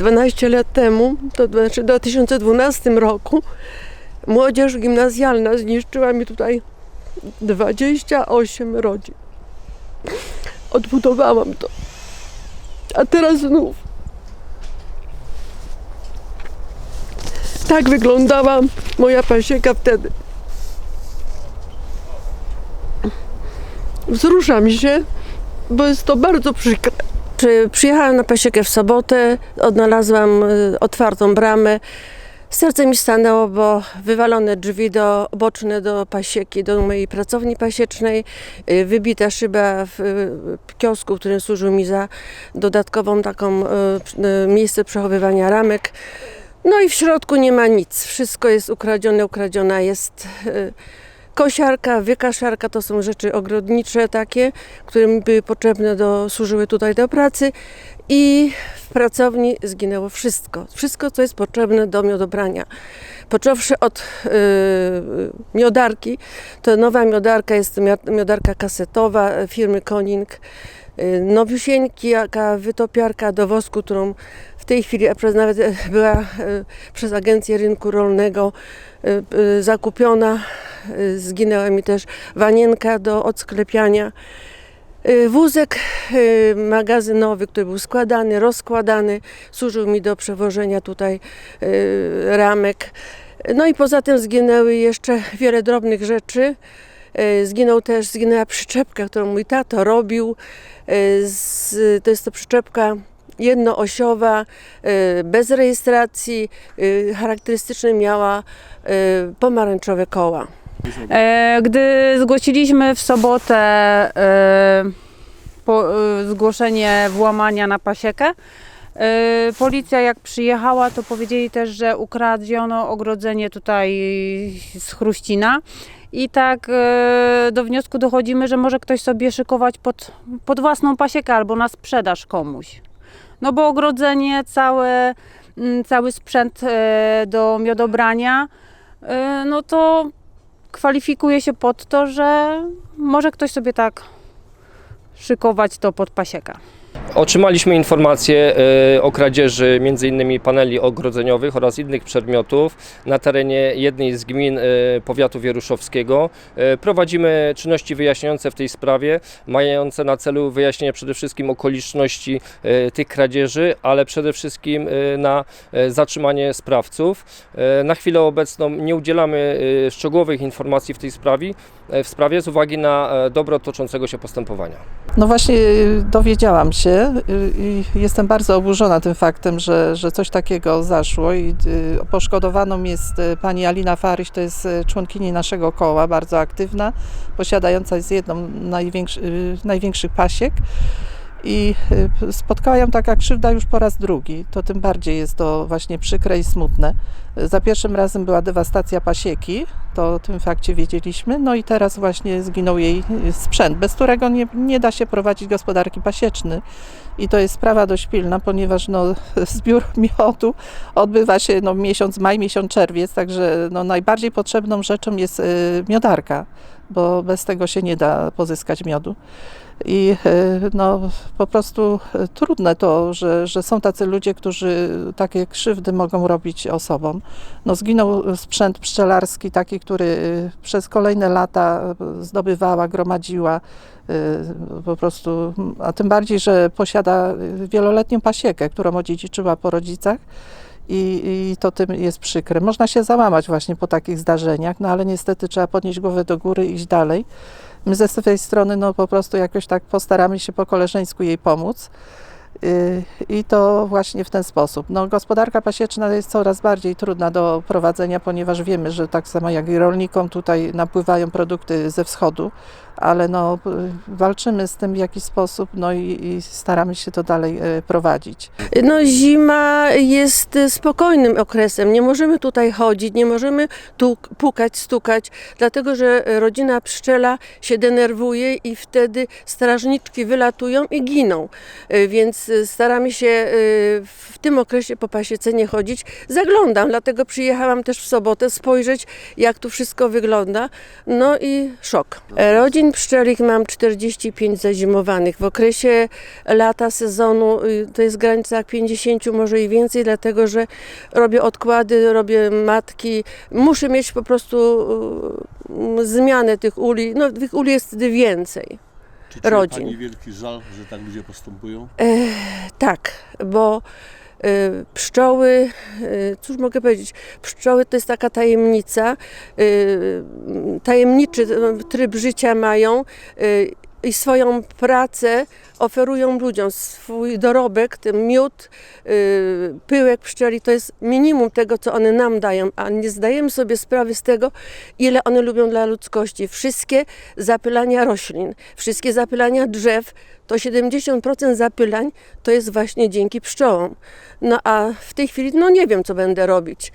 12 lat temu, to znaczy w 2012 roku, młodzież gimnazjalna zniszczyła mi tutaj 28 rodzin. Odbudowałam to. A teraz znów. Tak wyglądała moja pasieka wtedy. Wzruszam się, bo jest to bardzo przykre. Przy- Przyjechałam na pasiekę w sobotę, odnalazłam y, otwartą bramę. Serce mi stanęło, bo wywalone drzwi do, boczne do pasieki, do mojej pracowni pasiecznej, y, wybita szyba w, w kiosku, który służył mi za dodatkową taką y, y, miejsce przechowywania ramek. No i w środku nie ma nic. Wszystko jest ukradzione, ukradziona jest y, kosiarka, wykaszarka, to są rzeczy ogrodnicze takie, które mi były potrzebne, do, służyły tutaj do pracy i w pracowni zginęło wszystko. Wszystko, co jest potrzebne do miodobrania. Począwszy od y, miodarki, to nowa miodarka jest mio- miodarka kasetowa firmy Koning. Y, Nowiusieńka wytopiarka do wosku, którą w tej chwili przez, nawet była e, przez Agencję Rynku Rolnego e, zakupiona. Zginęła mi też wanienka do odsklepiania. Wózek magazynowy, który był składany, rozkładany, służył mi do przewożenia tutaj ramek. No i poza tym zginęły jeszcze wiele drobnych rzeczy. E, Zginął też, zginęła przyczepka, którą mój tato robił. E, Z, to jest to przyczepka jednoosiowa, e, bez rejestracji. Charakterystyczne miała pomarańczowe koła. Gdy zgłosiliśmy w sobotę zgłoszenie włamania na pasiekę, policja jak przyjechała, to powiedzieli też, że ukradziono ogrodzenie tutaj z Chruścina. I tak e, do wniosku dochodzimy, że może ktoś sobie szykować pod, pod własną pasiekę albo na sprzedaż komuś. No bo ogrodzenie, całe, mm, cały sprzęt e, do miodobrania, no to kwalifikuje się pod to, że może ktoś sobie tak szykować to pod pasiekę. Otrzymaliśmy informację e, o kradzieży m.in. paneli ogrodzeniowych oraz innych przedmiotów na terenie jednej z gmin e, powiatu wieruszowskiego. E, Prowadzimy czynności wyjaśniające w tej sprawie, mające na celu wyjaśnienie przede wszystkim okoliczności tych kradzieży, ale przede wszystkim na zatrzymanie sprawców. Na chwilę obecną nie udzielamy szczegółowych informacji w tej sprawie, w sprawie z uwagi na dobro toczącego się postępowania. No właśnie y, dowiedziałam się y, i jestem bardzo oburzona tym faktem, że, że coś takiego zaszło i y, poszkodowaną jest pani Alina Faryś, to jest członkini naszego koła, bardzo aktywna, posiadająca jest jedną największy, największych pasiek. I y, spotkała ją taka krzywda już po raz drugi. To tym bardziej jest to właśnie przykre i smutne. Za pierwszym razem była dewastacja pasieki, to o tym fakcie wiedzieliśmy. No i teraz właśnie zginął jej y, sprzęt, bez którego nie, nie da się prowadzić gospodarki pasiecznej. I to jest sprawa dość pilna, ponieważ no, zbiór miodu odbywa się no, miesiąc maj, miesiąc czerwiec, także no, najbardziej potrzebną rzeczą jest y, miodarka, bo bez tego się nie da pozyskać miodu. I y, no, po prostu y, trudne to, że, że są tacy ludzie, którzy takie krzywdy mogą robić osobom. No, zginął sprzęt pszczelarski, taki, który y, przez kolejne lata zdobywała, gromadziła. Po prostu, a tym bardziej, że posiada wieloletnią pasiekę, którą odziedziczyła po rodzicach. I, I to tym jest przykre. Można się załamać właśnie po takich zdarzeniach, no ale niestety trzeba podnieść głowę do góry i iść dalej. My ze swej strony no po prostu jakoś tak postaramy się po koleżeńsku jej pomóc. I to właśnie w ten sposób. No, gospodarka pasieczna jest coraz bardziej trudna do prowadzenia, ponieważ wiemy, że tak samo jak i rolnikom tutaj napływają produkty ze wschodu, ale no, walczymy z tym w jakiś sposób no i, i staramy się to dalej y, prowadzić. No zima jest y, spokojnym okresem. Nie możemy tutaj chodzić, nie możemy tu pukać, stukać, dlatego że rodzina pszczela się denerwuje i wtedy strażniczki wylatują i giną. Y, Więc y, staramy się y, w tym okresie po pasiece nie chodzić. Zaglądam, dlatego przyjechałam też w sobotę spojrzeć, jak tu wszystko wygląda. No i szok. E, Rodzin pszczelich mam 45 zazimowanych. W okresie lata, sezonu y, to jest w granicach 50, może i więcej, dlatego że robię odkłady, robię matki. Muszę mieć po prostu zmianę tych uli. No, tych uli jest wtedy więcej. Czy czuje rodzin. Pani wielki żal, że tak ludzie postępują? Tak, bo y, pszczoły, y, cóż mogę powiedzieć, pszczoły to jest taka tajemnica, y, tajemniczy tryb życia mają i swoją pracę oferują ludziom, swój dorobek, ten miód, y, pyłek pszczeli, to jest minimum tego, co one nam dają, a nie zdajemy sobie sprawy z tego, ile one lubią dla ludzkości. Wszystkie zapylania roślin, wszystkie zapylania drzew, to 70% zapylań to jest właśnie dzięki pszczołom. No a w tej chwili, no nie wiem, co będę robić.